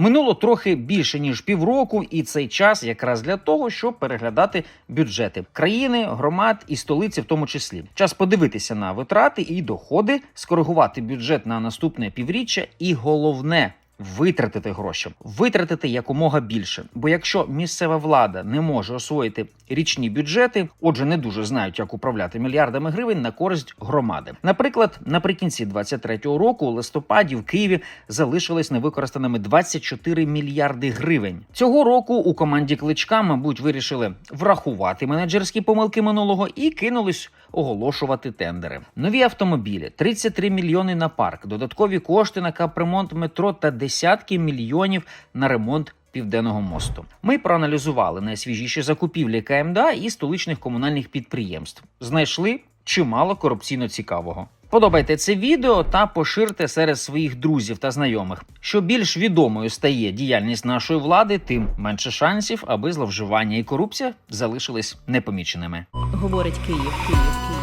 Минуло трохи більше ніж півроку, і цей час якраз для того, щоб переглядати бюджети країни, громад і столиці, в тому числі. Час подивитися на витрати і доходи, скоригувати бюджет на наступне півріччя, і головне. Витратити гроші, витратити якомога більше. Бо якщо місцева влада не може освоїти річні бюджети, отже, не дуже знають, як управляти мільярдами гривень на користь громади. Наприклад, наприкінці 23-го року у листопаді в Києві залишились невикористаними 24 мільярди гривень. Цього року у команді кличка, мабуть, вирішили врахувати менеджерські помилки минулого і кинулись оголошувати тендери. Нові автомобілі, 33 мільйони на парк, додаткові кошти на капремонт метро та десятки мільйонів на ремонт. Південного мосту ми проаналізували найсвіжіші закупівлі КМДА і столичних комунальних підприємств. Знайшли чимало корупційно цікавого. Подобайте це відео та поширте серед своїх друзів та знайомих. Що більш відомою стає діяльність нашої влади, тим менше шансів, аби зловживання і корупція залишились непоміченими. Говорить Київ, Київ, Київ.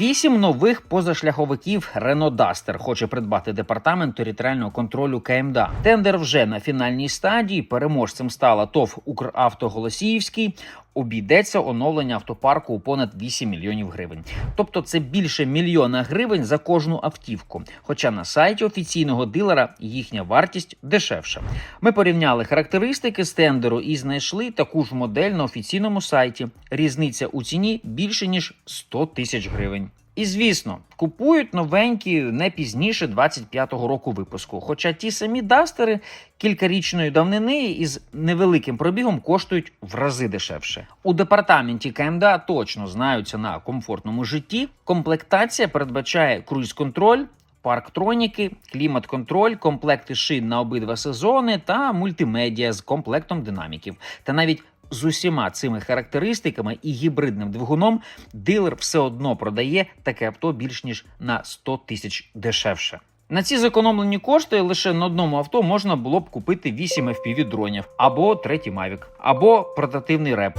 Вісім нових позашляховиків Renault Duster хоче придбати департамент територіального контролю КМДА. Тендер вже на фінальній стадії. Переможцем стала ТОВ Укравто Голосіївський. Обійдеться оновлення автопарку у понад 8 мільйонів гривень. Тобто це більше мільйона гривень за кожну автівку. Хоча на сайті офіційного дилера їхня вартість дешевша. Ми порівняли характеристики з тендеру і знайшли таку ж модель на офіційному сайті. Різниця у ціні більше ніж 100 тисяч гривень. І звісно, купують новенькі не пізніше 25-го року випуску. Хоча ті самі дастери кількарічної давнини із невеликим пробігом коштують в рази дешевше. У департаменті КМДА точно знаються на комфортному житті. Комплектація передбачає круїз-контроль. Парктроніки, клімат-контроль, комплекти шин на обидва сезони та мультимедіа з комплектом динаміків. Та навіть з усіма цими характеристиками і гібридним двигуном дилер все одно продає таке авто більш ніж на 100 тисяч дешевше. На ці зекономлені кошти лише на одному авто можна було б купити 8 FPV дронів або третій Mavic, або портативний реп.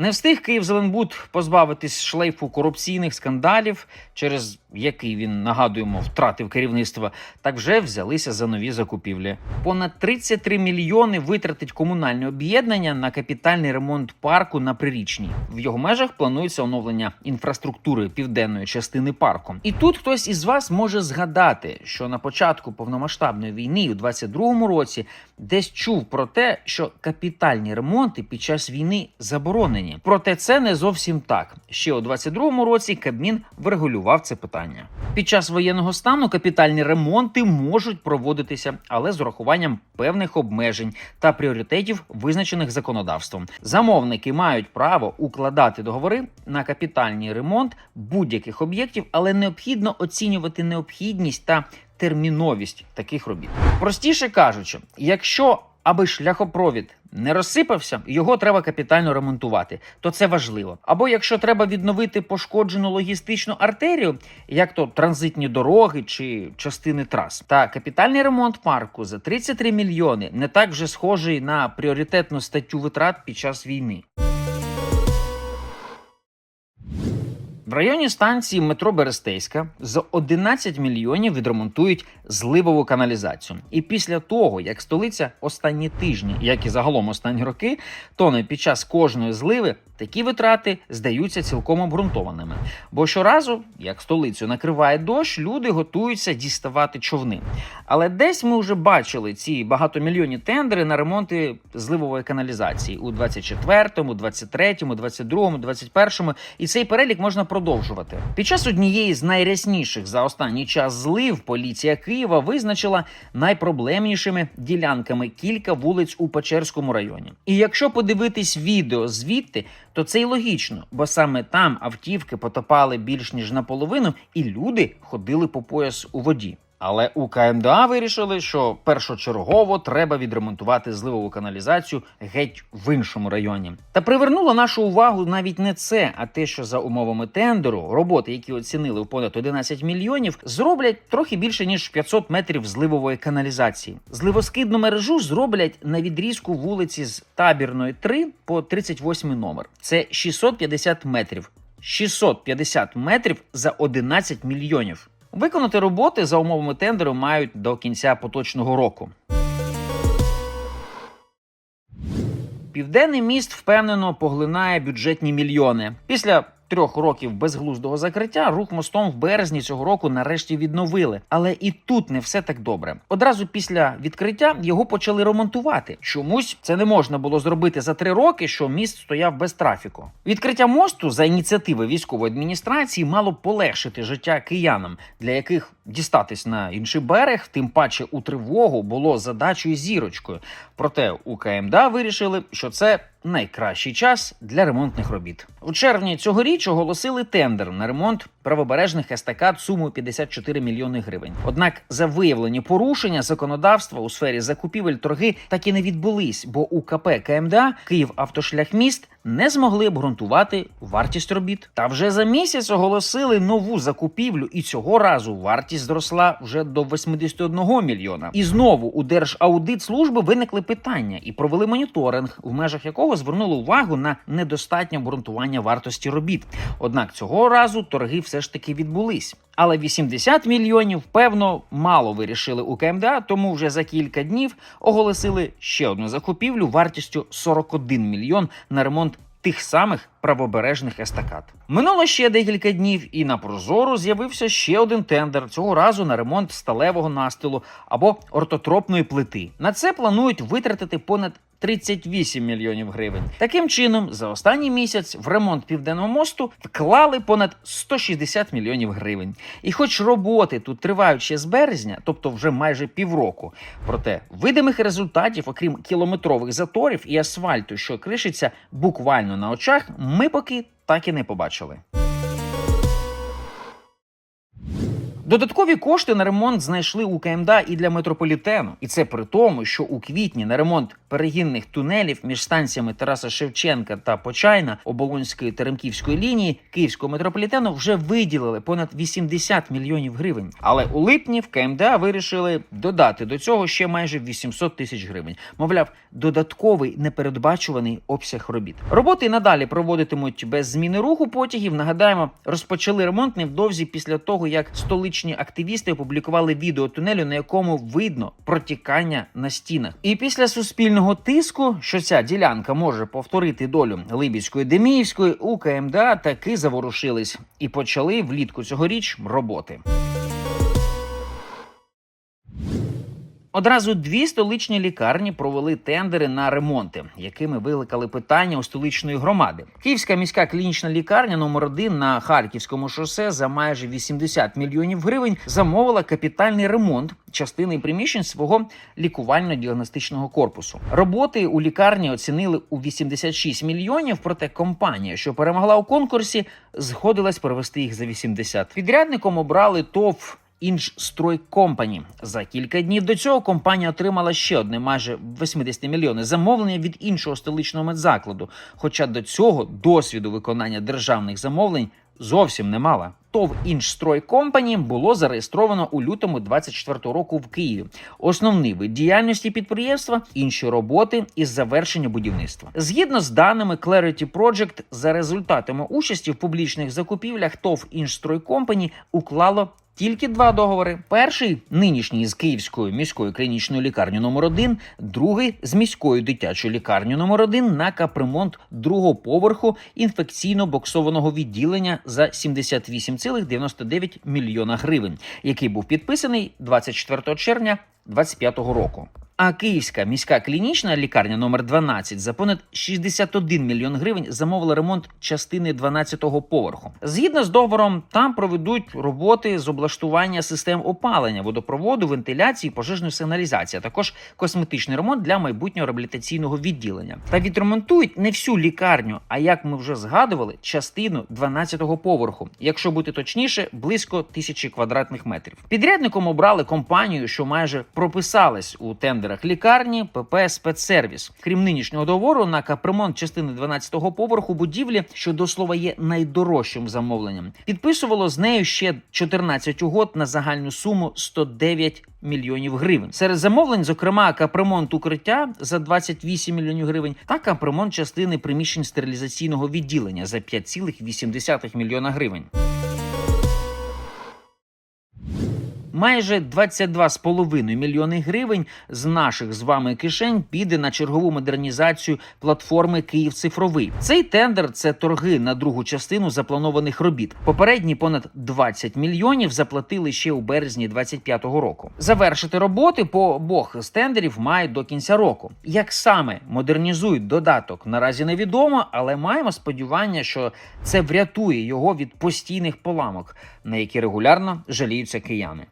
Не встиг Київзеленбуд позбавитись шлейфу корупційних скандалів, через який він нагадуємо втратив керівництво, так вже взялися за нові закупівлі. Понад 33 мільйони витратить комунальне об'єднання на капітальний ремонт парку на прирічній. В його межах планується оновлення інфраструктури південної частини парку. І тут хтось із вас може згадати, що на початку повномасштабної війни у 22-му році десь чув про те, що капітальні ремонти під час війни заборонені. Проте це не зовсім так. Ще у 22-му році Кабмін врегулював це питання. Під час воєнного стану капітальні ремонти можуть проводитися, але з урахуванням певних обмежень та пріоритетів, визначених законодавством. Замовники мають право укладати договори на капітальний ремонт будь-яких об'єктів, але необхідно оцінювати необхідність та терміновість таких робіт. Простіше кажучи, якщо аби шляхопровід не розсипався, його треба капітально ремонтувати, то це важливо. Або якщо треба відновити пошкоджену логістичну артерію, як то транзитні дороги чи частини трас. Та капітальний ремонт парку за 33 мільйони не так вже схожий на пріоритетну статтю витрат під час війни. В районі станції метро Берестейська за 11 мільйонів відремонтують зливову каналізацію. І після того, як столиця останні тижні, як і загалом останні роки, тоне під час кожної зливи, такі витрати здаються цілком обґрунтованими. Бо щоразу, як столицю накриває дощ, люди готуються діставати човни. Але десь ми вже бачили ці багатомільйонні тендери на ремонти зливової каналізації у 24-му, 23-му, 22-му, 21-му. І цей перелік можна продовжувати. Під час однієї з найрясніших за останній час злив поліція Києва визначила найпроблемнішими ділянками кілька вулиць у Печерському районі. І якщо подивитись відео звідти, то це й логічно, бо саме там автівки потопали більш ніж наполовину, і люди ходили по пояс у воді. Але у КМДА вирішили, що першочергово треба відремонтувати зливову каналізацію геть в іншому районі. Та привернуло нашу увагу навіть не це, а те, що за умовами тендеру роботи, які оцінили в понад 11 мільйонів, зроблять трохи більше ніж 500 метрів зливової каналізації. Зливоскидну мережу зроблять на відрізку вулиці з табірної 3 по 38 номер. Це 650 метрів. 650 метрів за 11 мільйонів. Виконати роботи за умовами тендеру мають до кінця поточного року. Південний міст впевнено поглинає бюджетні мільйони. Після трьох років безглуздого закриття рух мостом в березні цього року нарешті відновили. Але і тут не все так добре. Одразу після відкриття його почали ремонтувати. Чомусь це не можна було зробити за три роки, що міст стояв без трафіку. Відкриття мосту за ініціативи військової адміністрації мало полегшити життя киянам, для яких дістатись на інший берег, тим паче у тривогу, було задачою зірочкою. Проте у КМДА вирішили, що це найкращий час для ремонтних робіт. У червні цьогоріч оголосили тендер на ремонт правобережних естакад сумою 54 мільйони гривень. Однак за виявлені порушення законодавства у сфері закупівель торги так і не відбулись, бо у КП КМДА Київ-Автошляхміст не змогли обґрунтувати вартість робіт. Та вже за місяць оголосили нову закупівлю, і цього разу вартість зросла вже до 81 мільйона. І знову у Держаудитслужби виникли питання і провели моніторинг, в межах якого звернули увагу на недостатнє обґрунтування вартості робіт. Однак цього разу торги все ж таки відбулись. Але 80 мільйонів, певно, мало вирішили у КМДА, тому вже за кілька днів оголосили ще одну закупівлю вартістю 41 мільйон на ремонт тих самих правобережних естакад. Минуло ще декілька днів, і на прозору з'явився ще один тендер цього разу на ремонт сталевого настилу або ортотропної плити. На це планують витратити понад 38 мільйонів гривень. Таким чином, за останній місяць в ремонт південного мосту вклали понад 160 мільйонів гривень. І хоч роботи тут тривають ще з березня, тобто вже майже півроку, проте видимих результатів, окрім кілометрових заторів і асфальту, що кришиться буквально на очах, ми поки так і не побачили. Додаткові кошти на ремонт знайшли у КМДА і для метрополітену, і це при тому, що у квітні на ремонт перегінних тунелів між станціями Тараса Шевченка та Почайна Оболонської Теремківської лінії Київського метрополітену вже виділили понад 80 мільйонів гривень. Але у липні в КМДА вирішили додати до цього ще майже 800 тисяч гривень. Мовляв, додатковий непередбачуваний обсяг робіт. Роботи надалі проводитимуть без зміни руху потягів. Нагадаємо, розпочали ремонт невдовзі після того, як столичні активісти опублікували відео тунелю, на якому видно протікання на стінах. І після суспільного тиску, що ця ділянка може повторити долю Либідської Деміївської, у КМДА таки заворушились і почали влітку цьогоріч роботи. Одразу дві столичні лікарні провели тендери на ремонти, якими викликали питання у столичної громади. Київська міська клінічна лікарня номер 1 на Харківському шосе за майже 80 мільйонів гривень замовила капітальний ремонт частини приміщень свого лікувально-діагностичного корпусу. Роботи у лікарні оцінили у 86 мільйонів. Проте компанія, що перемогла у конкурсі, згодилась провести їх за 80. Підрядником обрали ТОВ Інжстрой Компані. За кілька днів до цього компанія отримала ще одне майже 80 мільйони замовлення від іншого столичного медзакладу. Хоча до цього досвіду виконання державних замовлень зовсім не мала. ТОВ Інжстрой Компані було зареєстровано у лютому 24 року в Києві. Основний вид діяльності підприємства інші роботи із завершення будівництва. Згідно з даними Clarity Project, за результатами участі в публічних закупівлях ТОВ Інжстрой Компані уклало тільки два договори: перший нинішній з Київською міською клінічною лікарнею номер 1 другий з міською дитячою лікарнею номер 1 на капремонт другого поверху інфекційно-боксованого відділення за 78,99 мільйона гривень, який був підписаний 24 червня 2025 року. А Київська міська клінічна лікарня номер 12 за понад 61 мільйон гривень замовила ремонт частини 12-го поверху. Згідно з договором, там проведуть роботи з облаштування систем опалення, водопроводу, вентиляції, пожежної сигналізації, а також косметичний ремонт для майбутнього реабілітаційного відділення. Та відремонтують не всю лікарню, а як ми вже згадували, частину 12-го поверху, якщо бути точніше, близько тисячі квадратних метрів. Підрядником обрали компанію, що майже прописалась у тендер тендерах лікарні, ПП спецсервіс. Крім нинішнього договору, на капремонт частини 12-го поверху будівлі, що до слова є найдорожчим замовленням, підписувало з нею ще 14 угод на загальну суму 109 мільйонів гривень. Серед замовлень, зокрема, капремонт укриття за 28 мільйонів гривень та капремонт частини приміщень стерилізаційного відділення за 5,8 мільйона гривень. Майже 22,5 мільйони гривень з наших з вами кишень піде на чергову модернізацію платформи Київ цифровий. Цей тендер це торги на другу частину запланованих робіт. Попередні понад 20 мільйонів заплатили ще у березні 25-го року. Завершити роботи по обох з тендерів мають до кінця року. Як саме модернізують додаток, наразі невідомо, але маємо сподівання, що це врятує його від постійних поламок, на які регулярно жаліються кияни.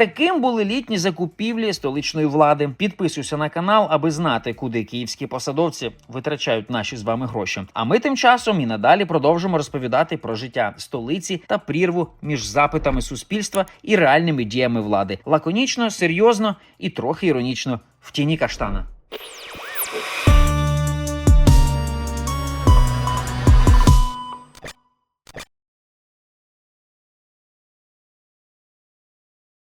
Таким були літні закупівлі столичної влади. Підписуйся на канал, аби знати, куди київські посадовці витрачають наші з вами гроші. А ми тим часом і надалі продовжимо розповідати про життя столиці та прірву між запитами суспільства і реальними діями влади. Лаконічно, серйозно і трохи іронічно в тіні каштана.